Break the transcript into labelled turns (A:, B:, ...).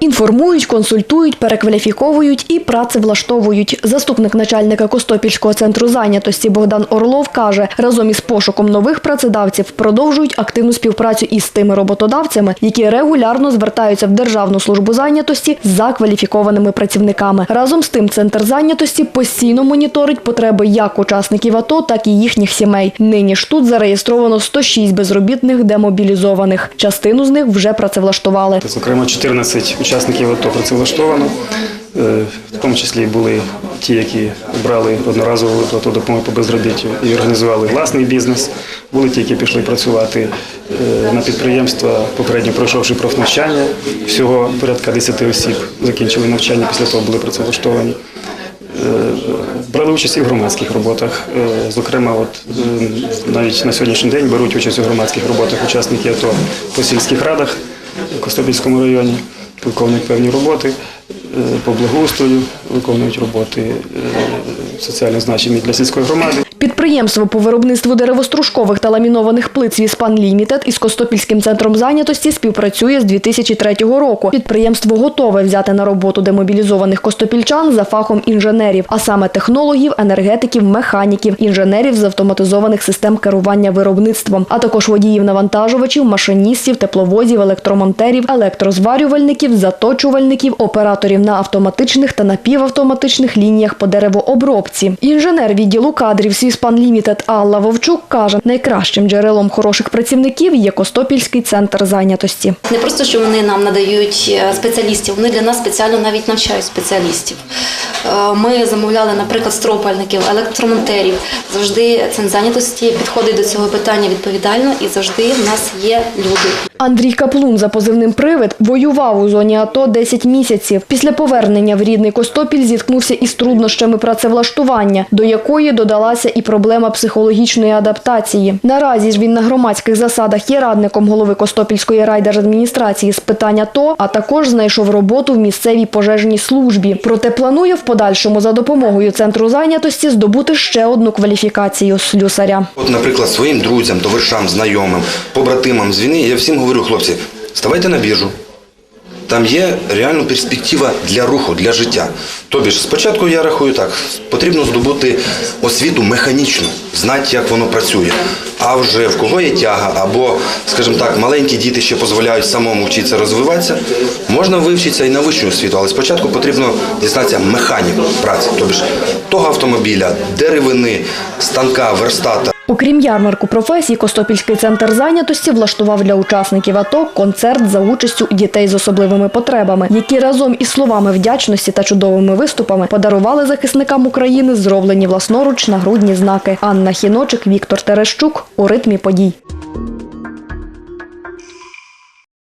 A: Інформують, консультують, перекваліфіковують і працевлаштовують. Заступник начальника Костопільського центру зайнятості Богдан Орлов каже, разом із пошуком нових працедавців продовжують активну співпрацю із тими роботодавцями, які регулярно звертаються в Державну службу зайнятості за кваліфікованими працівниками. Разом з тим, центр зайнятості постійно моніторить потреби як учасників АТО, так і їхніх сімей. Нині ж тут зареєстровано 106 безробітних демобілізованих. Частину з них вже працевлаштували.
B: Зокрема, 14 учасників АТО працевлаштовано. Е, В тому числі були ті, які обрали одноразову виплату допомоги по безробіттю і організували власний бізнес. Були ті, які пішли працювати е, на підприємства, попередньо пройшовши профнавчання. Всього порядка 10 осіб закінчили навчання, після того були працевлаштовані. Е, Брали участь і в громадських роботах. Зокрема, от навіть на сьогоднішній день беруть участь у громадських роботах учасники АТО по сільських радах в Костопільському районі, виконують певні роботи по благоустрою, виконують роботи е, соціально значимі для сільської громади.
A: Підприємство по виробництву деревостружкових та ламінованих плит «Свіспан Лімітед» із Костопільським центром зайнятості співпрацює з 2003 року. Підприємство готове взяти на роботу демобілізованих костопільчан за фахом інженерів, а саме технологів, енергетиків, механіків, інженерів з автоматизованих систем керування виробництвом, а також водіїв навантажувачів, машиністів, тепловозів, електромонтерів, електрозварювальників, заточувальників, операторів на автоматичних та напівавтоматичних лініях по деревообробці. Інженер відділу кадрів «Свіспан Лімітед» Алла Вовчук каже, найкращим джерелом хороших працівників є Костопільський центр зайнятості.
C: Не просто що вони нам надають е, спеціалістів, вони для нас спеціально навіть навчають спеціалістів. Е, Ми замовляли, наприклад, стропальників, електромонтерів. Завжди центр зайнятості підходить до цього питання відповідально і завжди в нас є люди.
A: Андрій Каплун за позивним «Привид» воював у зоні АТО 10 місяців. Після повернення в рідний Костопіль зіткнувся із труднощами працевлаштування, до якої додалася і проблема психологічної адаптації. Наразі ж він на громадських засадах є радником голови Костопільської райдержадміністрації з питань АТО, а також знайшов роботу в місцевій пожежній службі. Проте планує в подальшому за допомогою центру зайнятості здобути ще одну кваліфікацію слюсаря.
D: От, наприклад, своїм друзям, товаришам, знайомим, побратимам з війни, я всім говорю, хлопці, ставайте на біржу. Там є реальна перспектива для руху, для життя. Тобі ж спочатку я рахую так, потрібно здобути освіту механічну, знати, як воно працює. А вже в кого є тяга, або, скажімо так, маленькі діти ще дозволяють самому вчитися розвиватися, можна вивчитися і на вищу освіту, але спочатку потрібно дізнатися механіку праці, тобі ж того автомобіля, деревини, станка, верстата.
A: Окрім ярмарку професій, Костопільський центр зайнятості влаштував для учасників АТО концерт за участю дітей з особливими потребами, які разом із словами вдячності та чудовими виступами подарували захисникам України зроблені власноруч нагрудні знаки. Анна Хіночик, Віктор Терещук у ритмі подій.